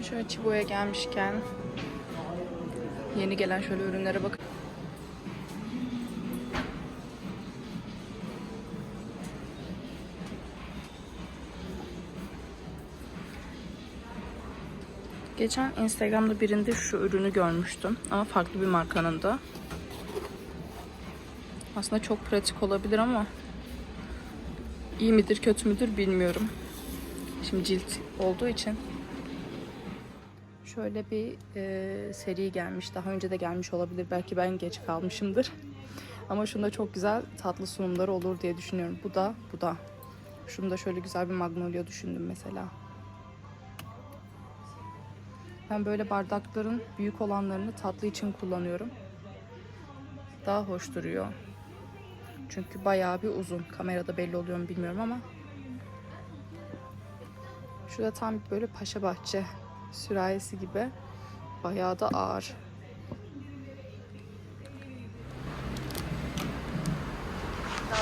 Şöyle Chibo'ya gelmişken yeni gelen şöyle ürünlere bakın. Geçen Instagram'da birinde şu ürünü görmüştüm ama farklı bir markanın da. Aslında çok pratik olabilir ama iyi midir kötü müdür bilmiyorum. Şimdi cilt olduğu için. Şöyle bir e, seri gelmiş. Daha önce de gelmiş olabilir. Belki ben geç kalmışımdır. Ama şunda çok güzel tatlı sunumları olur diye düşünüyorum. Bu da, bu da. Şunda şöyle güzel bir magnolia düşündüm mesela. Ben böyle bardakların büyük olanlarını tatlı için kullanıyorum. Daha hoş duruyor. Çünkü bayağı bir uzun. Kamerada belli oluyor mu bilmiyorum ama. Şurada tam böyle paşa bahçe sürahisi gibi. Bayağı da ağır.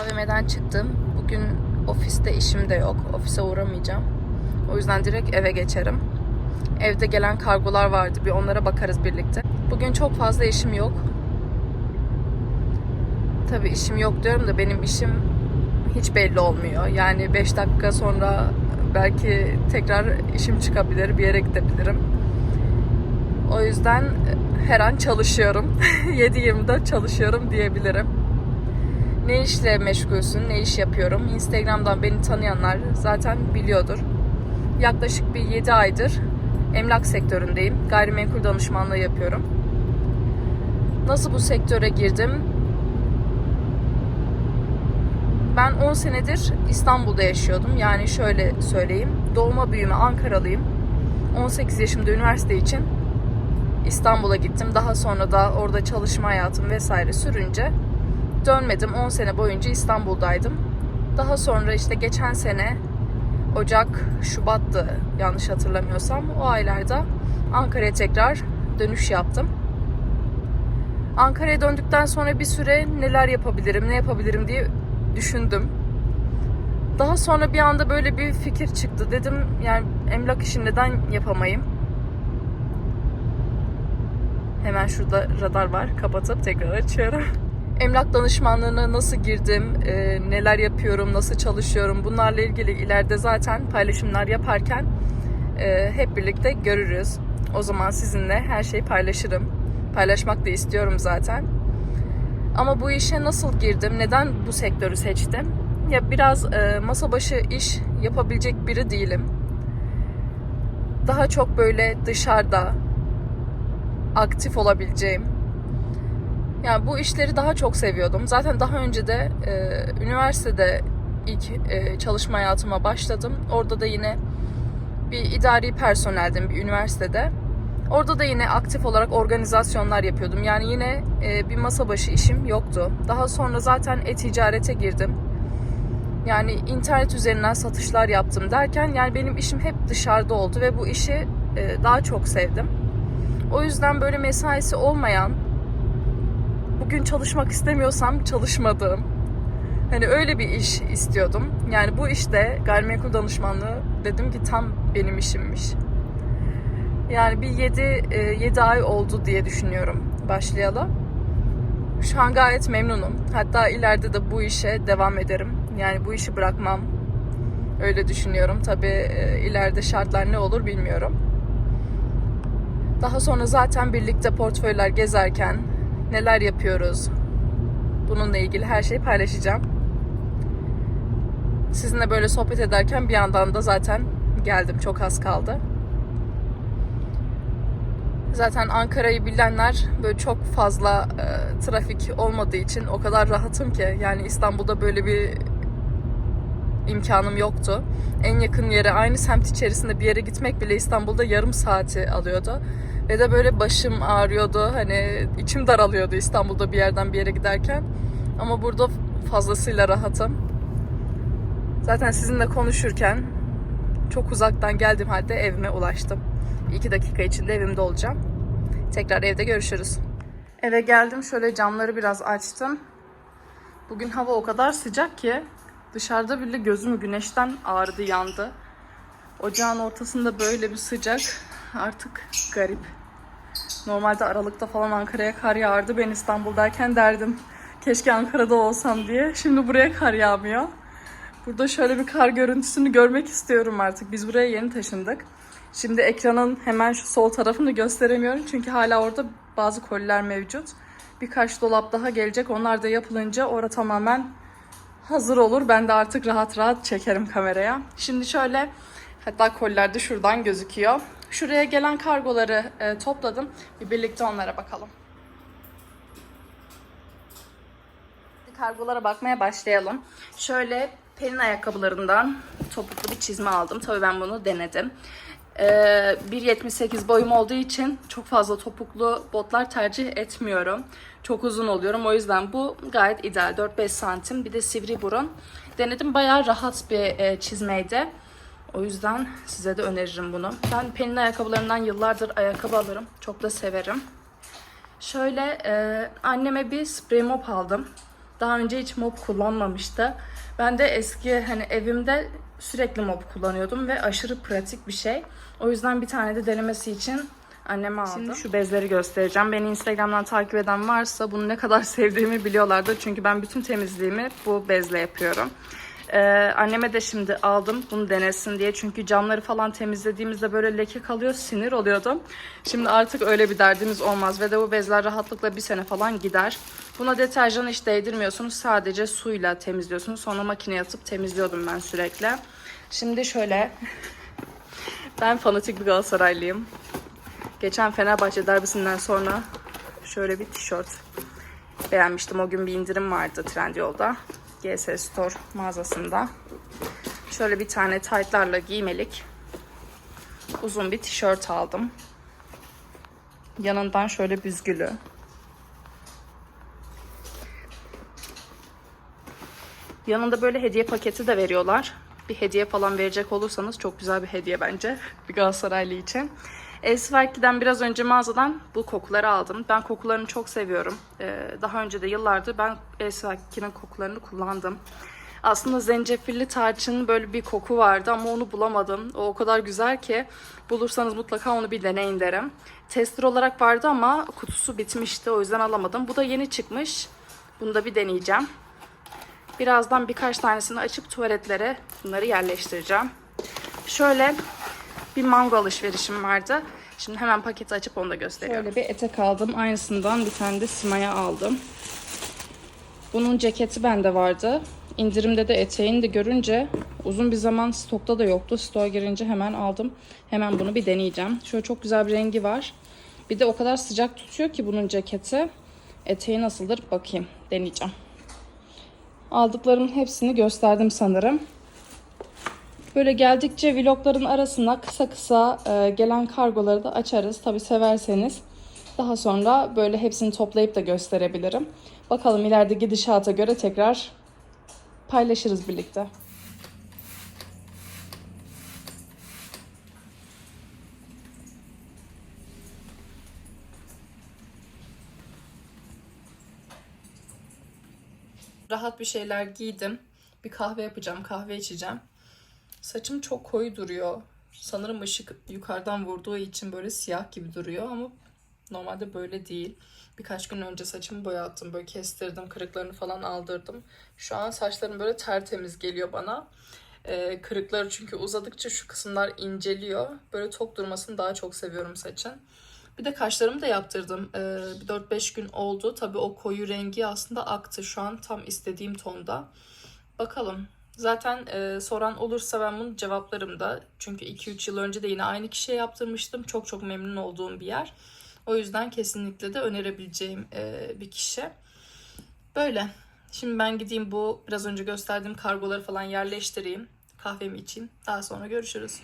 AVM'den çıktım. Bugün ofiste işim de yok. Ofise uğramayacağım. O yüzden direkt eve geçerim. Evde gelen kargolar vardı. Bir onlara bakarız birlikte. Bugün çok fazla işim yok. Tabii işim yok diyorum da benim işim hiç belli olmuyor. Yani 5 dakika sonra belki tekrar işim çıkabilir, bir yere gidebilirim. O yüzden her an çalışıyorum. 7-24 çalışıyorum diyebilirim. Ne işle meşgulsün, ne iş yapıyorum? Instagram'dan beni tanıyanlar zaten biliyordur. Yaklaşık bir 7 aydır emlak sektöründeyim. Gayrimenkul danışmanlığı yapıyorum. Nasıl bu sektöre girdim? Ben 10 senedir İstanbul'da yaşıyordum. Yani şöyle söyleyeyim. Doğuma büyüme Ankaralıyım. 18 yaşımda üniversite için İstanbul'a gittim. Daha sonra da orada çalışma hayatım vesaire sürünce dönmedim. 10 sene boyunca İstanbul'daydım. Daha sonra işte geçen sene Ocak, Şubat'tı yanlış hatırlamıyorsam. O aylarda Ankara'ya tekrar dönüş yaptım. Ankara'ya döndükten sonra bir süre neler yapabilirim, ne yapabilirim diye düşündüm. Daha sonra bir anda böyle bir fikir çıktı. Dedim yani emlak işini neden yapamayım? Hemen şurada radar var. Kapatıp tekrar açıyorum. Emlak danışmanlığına nasıl girdim, e, neler yapıyorum, nasıl çalışıyorum bunlarla ilgili ileride zaten paylaşımlar yaparken e, hep birlikte görürüz. O zaman sizinle her şeyi paylaşırım. Paylaşmak da istiyorum zaten. Ama bu işe nasıl girdim, neden bu sektörü seçtim? Ya biraz e, masa başı iş yapabilecek biri değilim. Daha çok böyle dışarıda aktif olabileceğim. Yani bu işleri daha çok seviyordum. Zaten daha önce de e, üniversitede ilk e, çalışma hayatıma başladım. Orada da yine bir idari personeldim bir üniversitede. Orada da yine aktif olarak organizasyonlar yapıyordum. Yani yine e, bir masa başı işim yoktu. Daha sonra zaten e-ticarete girdim. Yani internet üzerinden satışlar yaptım derken yani benim işim hep dışarıda oldu ve bu işi e, daha çok sevdim. O yüzden böyle mesaisi olmayan, bugün çalışmak istemiyorsam çalışmadığım, hani öyle bir iş istiyordum. Yani bu işte gayrimenkul danışmanlığı dedim ki tam benim işimmiş. Yani bir 7 7 ay oldu diye düşünüyorum başlayalı. Şu an gayet memnunum. Hatta ileride de bu işe devam ederim. Yani bu işi bırakmam. Öyle düşünüyorum. Tabii ileride şartlar ne olur bilmiyorum. Daha sonra zaten birlikte portföyler gezerken neler yapıyoruz? Bununla ilgili her şeyi paylaşacağım. Sizinle böyle sohbet ederken bir yandan da zaten geldim. Çok az kaldı. Zaten Ankara'yı bilenler böyle çok fazla e, trafik olmadığı için o kadar rahatım ki. Yani İstanbul'da böyle bir imkanım yoktu. En yakın yere aynı semt içerisinde bir yere gitmek bile İstanbul'da yarım saati alıyordu. Ve de böyle başım ağrıyordu. Hani içim daralıyordu İstanbul'da bir yerden bir yere giderken. Ama burada fazlasıyla rahatım. Zaten sizinle konuşurken çok uzaktan geldiğim halde evime ulaştım. 2 dakika içinde evimde olacağım. Tekrar evde görüşürüz. Eve geldim. Şöyle camları biraz açtım. Bugün hava o kadar sıcak ki dışarıda bile gözüm güneşten ağrıdı, yandı. Ocağın ortasında böyle bir sıcak. artık garip. Normalde Aralık'ta falan Ankara'ya kar yağardı. Ben İstanbul'dayken derdim keşke Ankara'da olsam diye. Şimdi buraya kar yağmıyor. Burada şöyle bir kar görüntüsünü görmek istiyorum artık. Biz buraya yeni taşındık. Şimdi ekranın hemen şu sol tarafını gösteremiyorum. Çünkü hala orada bazı koliler mevcut. Birkaç dolap daha gelecek. Onlar da yapılınca orada tamamen hazır olur. Ben de artık rahat rahat çekerim kameraya. Şimdi şöyle hatta koliler de şuradan gözüküyor. Şuraya gelen kargoları e, topladım. Bir birlikte onlara bakalım. Kargolara bakmaya başlayalım. Şöyle Pelin ayakkabılarından topuklu bir çizme aldım. Tabii ben bunu denedim. Ee, 1.78 boyum olduğu için çok fazla topuklu botlar tercih etmiyorum. Çok uzun oluyorum. O yüzden bu gayet ideal. 4-5 santim. Bir de sivri burun. Denedim. Bayağı rahat bir e, çizmeydi. O yüzden size de öneririm bunu. Ben Pelin ayakkabılarından yıllardır ayakkabı alırım. Çok da severim. Şöyle e, anneme bir sprey mop aldım. Daha önce hiç mop kullanmamıştı. Ben de eski hani evimde sürekli mop kullanıyordum ve aşırı pratik bir şey. O yüzden bir tane de denemesi için anneme aldım. Şimdi şu bezleri göstereceğim. Beni Instagram'dan takip eden varsa bunu ne kadar sevdiğimi biliyorlardır. Çünkü ben bütün temizliğimi bu bezle yapıyorum. Ee, anneme de şimdi aldım bunu denesin diye. Çünkü camları falan temizlediğimizde böyle leke kalıyor. Sinir oluyordum. Şimdi artık öyle bir derdimiz olmaz. Ve de bu bezler rahatlıkla bir sene falan gider. Buna deterjan hiç değdirmiyorsunuz. Sadece suyla temizliyorsunuz. Sonra makineye atıp temizliyordum ben sürekli. Şimdi şöyle. ben fanatik bir Galatasaraylıyım. Geçen Fenerbahçe derbisinden sonra şöyle bir tişört beğenmiştim. O gün bir indirim vardı Trendyol'da. GS Store mağazasında. Şöyle bir tane taytlarla giymelik uzun bir tişört aldım. Yanından şöyle büzgülü. Yanında böyle hediye paketi de veriyorlar. Bir hediye falan verecek olursanız çok güzel bir hediye bence. Bir Galatasaraylı için. Esverki'den biraz önce mağazadan bu kokuları aldım. Ben kokularını çok seviyorum. Ee, daha önce de yıllardır ben Esverki'nin kokularını kullandım. Aslında zencefilli tarçın böyle bir koku vardı ama onu bulamadım. O o kadar güzel ki bulursanız mutlaka onu bir deneyin derim. Tester olarak vardı ama kutusu bitmişti o yüzden alamadım. Bu da yeni çıkmış. Bunu da bir deneyeceğim. Birazdan birkaç tanesini açıp tuvaletlere bunları yerleştireceğim. Şöyle bir mango alışverişim vardı. Şimdi hemen paketi açıp onu da gösteriyorum. Şöyle bir etek aldım. Aynısından bir tane de simaya aldım. Bunun ceketi bende vardı. İndirimde de eteğini de görünce uzun bir zaman stokta da yoktu. Stoğa girince hemen aldım. Hemen bunu bir deneyeceğim. Şöyle çok güzel bir rengi var. Bir de o kadar sıcak tutuyor ki bunun ceketi. Eteği nasıldır bakayım. Deneyeceğim. Aldıklarımın hepsini gösterdim sanırım. Böyle geldikçe vlogların arasına kısa kısa e, gelen kargoları da açarız. Tabi severseniz daha sonra böyle hepsini toplayıp da gösterebilirim. Bakalım ileride gidişata göre tekrar paylaşırız birlikte. Rahat bir şeyler giydim. Bir kahve yapacağım, kahve içeceğim. Saçım çok koyu duruyor. Sanırım ışık yukarıdan vurduğu için böyle siyah gibi duruyor ama normalde böyle değil. Birkaç gün önce saçımı boyattım. Böyle kestirdim. Kırıklarını falan aldırdım. Şu an saçlarım böyle tertemiz geliyor bana. Ee, kırıkları çünkü uzadıkça şu kısımlar inceliyor. Böyle tok durmasını daha çok seviyorum saçın. Bir de kaşlarımı da yaptırdım. Ee, bir 4-5 gün oldu. Tabii o koyu rengi aslında aktı. Şu an tam istediğim tonda. Bakalım. Zaten e, soran olursa ben bunu cevaplarım da. Çünkü 2-3 yıl önce de yine aynı kişiye yaptırmıştım. Çok çok memnun olduğum bir yer. O yüzden kesinlikle de önerebileceğim e, bir kişi. Böyle. Şimdi ben gideyim bu biraz önce gösterdiğim kargoları falan yerleştireyim. Kahvemi içeyim. Daha sonra görüşürüz.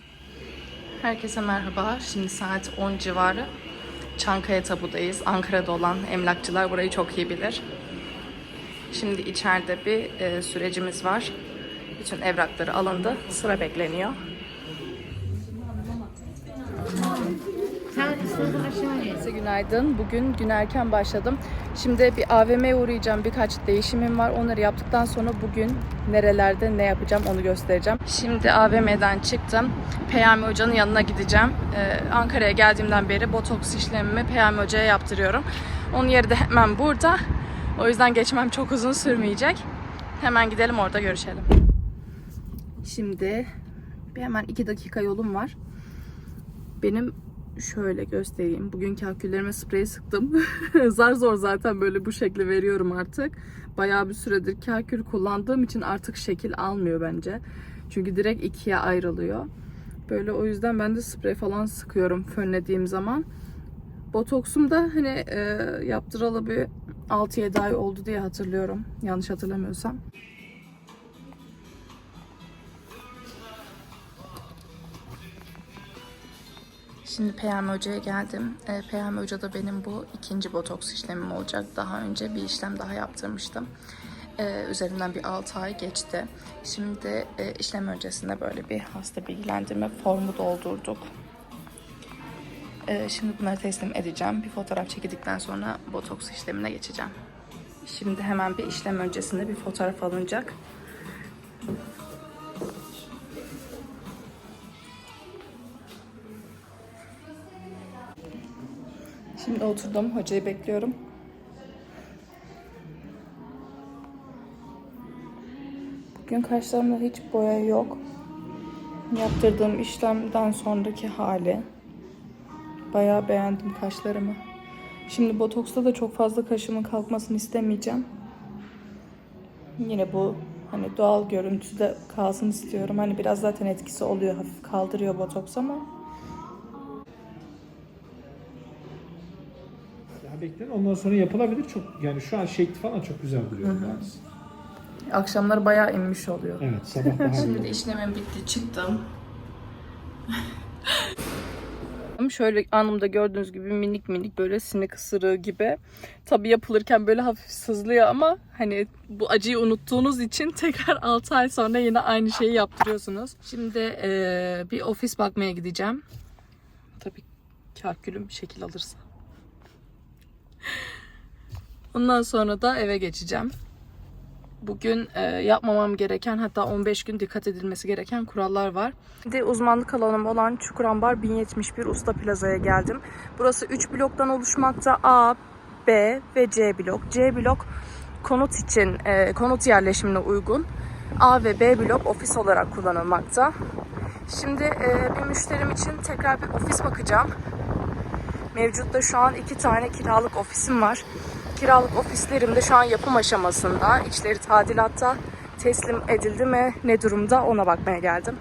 Herkese merhaba. Şimdi saat 10 civarı. Çankaya Tabu'dayız. Ankara'da olan emlakçılar burayı çok iyi bilir. Şimdi içeride bir e, sürecimiz var. Bütün evrakları alındı. Sıra bekleniyor. Sen aşağıya. Herkese günaydın. Bugün gün erken başladım. Şimdi bir AVM'ye uğrayacağım. Birkaç değişimim var. Onları yaptıktan sonra bugün nerelerde ne yapacağım onu göstereceğim. Şimdi AVM'den çıktım. Peyami Hoca'nın yanına gideceğim. Ee, Ankara'ya geldiğimden beri botoks işlemimi Peyami Hoca'ya yaptırıyorum. Onun yeri de hemen burada. O yüzden geçmem çok uzun sürmeyecek. Hemen gidelim orada görüşelim. Şimdi bir hemen iki dakika yolum var. Benim şöyle göstereyim. Bugün kalküllerime sprey sıktım. zar zor zaten böyle bu şekli veriyorum artık. Bayağı bir süredir kalkül kullandığım için artık şekil almıyor bence. Çünkü direkt ikiye ayrılıyor. Böyle o yüzden ben de sprey falan sıkıyorum fönlediğim zaman. Botoksum da hani e, yaptıralı bir 6-7 ay oldu diye hatırlıyorum. Yanlış hatırlamıyorsam. Şimdi PM Hoca'ya geldim. E, PM Hoca da benim bu ikinci botoks işlemim olacak. Daha önce bir işlem daha yaptırmıştım. E, üzerinden bir 6 ay geçti. Şimdi e, işlem öncesinde böyle bir hasta bilgilendirme formu doldurduk. E, şimdi bunları teslim edeceğim. Bir fotoğraf çekildikten sonra botoks işlemine geçeceğim. Şimdi hemen bir işlem öncesinde bir fotoğraf alınacak. Şimdi oturdum. Hocayı bekliyorum. Bugün kaşlarımda hiç boya yok. Yaptırdığım işlemden sonraki hali. Bayağı beğendim kaşlarımı. Şimdi botoksta da çok fazla kaşımın kalkmasını istemeyeceğim. Yine bu hani doğal görüntüde kalsın istiyorum. Hani biraz zaten etkisi oluyor. Hafif kaldırıyor botoks ama Daha bekleyin. Ondan sonra yapılabilir. Çok yani şu an şekli falan çok güzel duruyor. yani. akşamları bayağı inmiş oluyor. Evet sabah daha iyi. Şimdi de işlemim bitti çıktım. Şöyle anımda gördüğünüz gibi minik minik böyle sinek ısırığı gibi. Tabii yapılırken böyle hafif sızlıyor ama hani bu acıyı unuttuğunuz için tekrar 6 ay sonra yine aynı şeyi yaptırıyorsunuz. Şimdi eee, bir ofis bakmaya gideceğim. Tabii kalkülüm şekil alırsa. Ondan sonra da eve geçeceğim. Bugün e, yapmamam gereken hatta 15 gün dikkat edilmesi gereken kurallar var. Şimdi uzmanlık alanım olan Çukurambar 1071 Usta Plaza'ya geldim. Burası 3 bloktan oluşmakta. A, B ve C blok. C blok konut için e, konut yerleşimine uygun. A ve B blok ofis olarak kullanılmakta. Şimdi e, bir müşterim için tekrar bir ofis bakacağım. Mevcutta şu an iki tane kiralık ofisim var. Kiralık ofislerim de şu an yapım aşamasında. İçleri tadilatta teslim edildi mi ne durumda ona bakmaya geldim.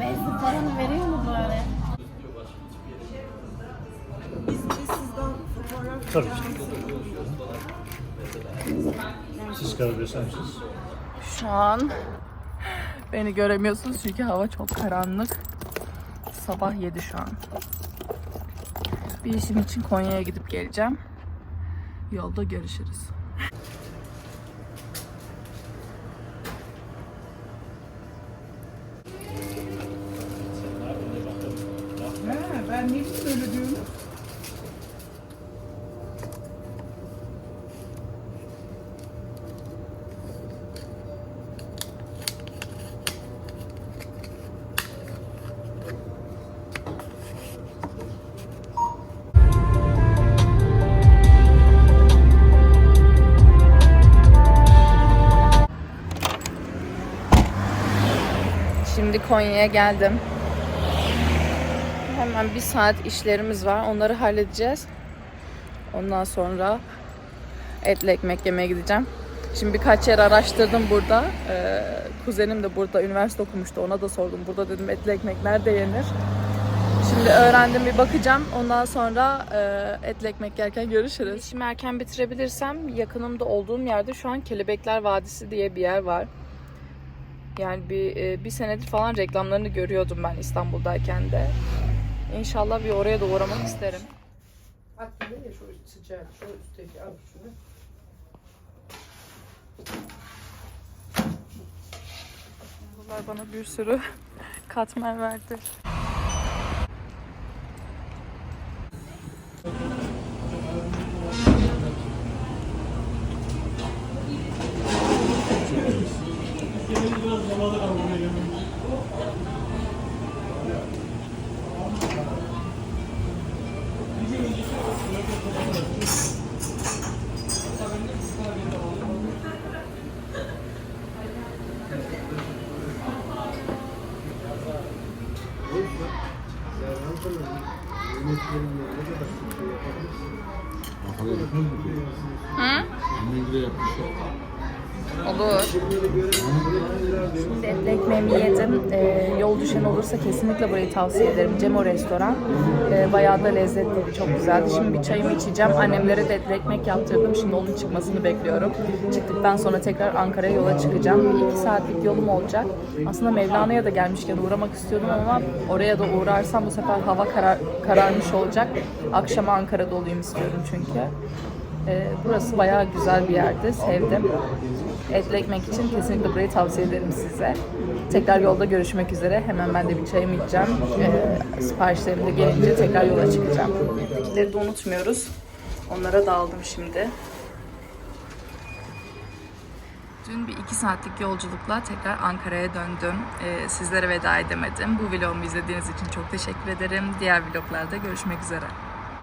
Benzin paranı veriyor mu bari? Tabii ki. Siz karar verseniz. Şu an beni göremiyorsunuz çünkü hava çok karanlık. Sabah 7 şu an. Bir işim için Konya'ya gidip geleceğim. Yolda görüşürüz. Konya'ya geldim. Hemen bir saat işlerimiz var. Onları halledeceğiz. Ondan sonra etli ekmek yemeye gideceğim. Şimdi birkaç yer araştırdım burada. Ee, kuzenim de burada üniversite okumuştu. Ona da sordum. Burada dedim etli ekmek nerede yenir? Şimdi öğrendim bir bakacağım. Ondan sonra e, etli ekmek yerken görüşürüz. İşimi erken bitirebilirsem yakınımda olduğum yerde şu an Kelebekler Vadisi diye bir yer var. Yani bir, e, bir senedir falan reklamlarını görüyordum ben İstanbul'dayken de. İnşallah bir oraya da uğramak isterim. Hatta ya şu sıcak, şu üstteki al şunu. Bunlar bana bir sürü katmer verdi. Hı? Olur. Şimdi etli ekmeğimi yedim. Ee, yol düşen olursa kesinlikle burayı tavsiye ederim. Cemo Restoran. Ee, bayağı da lezzetli, çok güzeldi. Şimdi bir çayımı içeceğim. Annemlere de ekmek yaptırdım. Şimdi onun çıkmasını bekliyorum. Çıktıktan sonra tekrar Ankara'ya yola çıkacağım. Bir iki saatlik yolum olacak. Aslında Mevlana'ya da gelmişken uğramak istiyordum ama oraya da uğrarsam bu sefer hava karar, kararmış olacak. Akşama Ankara'da olayım istiyorum çünkü. Ee, burası bayağı güzel bir yerdi. Sevdim. Etli ekmek için kesinlikle burayı tavsiye ederim size. Tekrar yolda görüşmek üzere. Hemen ben de bir çayımı içeceğim. Ee, siparişlerim de gelince tekrar yola çıkacağım. Evdekileri de unutmuyoruz. Onlara dağıldım şimdi. Dün bir iki saatlik yolculukla tekrar Ankara'ya döndüm. Ee, sizlere veda edemedim. Bu vlogumu izlediğiniz için çok teşekkür ederim. Diğer vloglarda görüşmek üzere.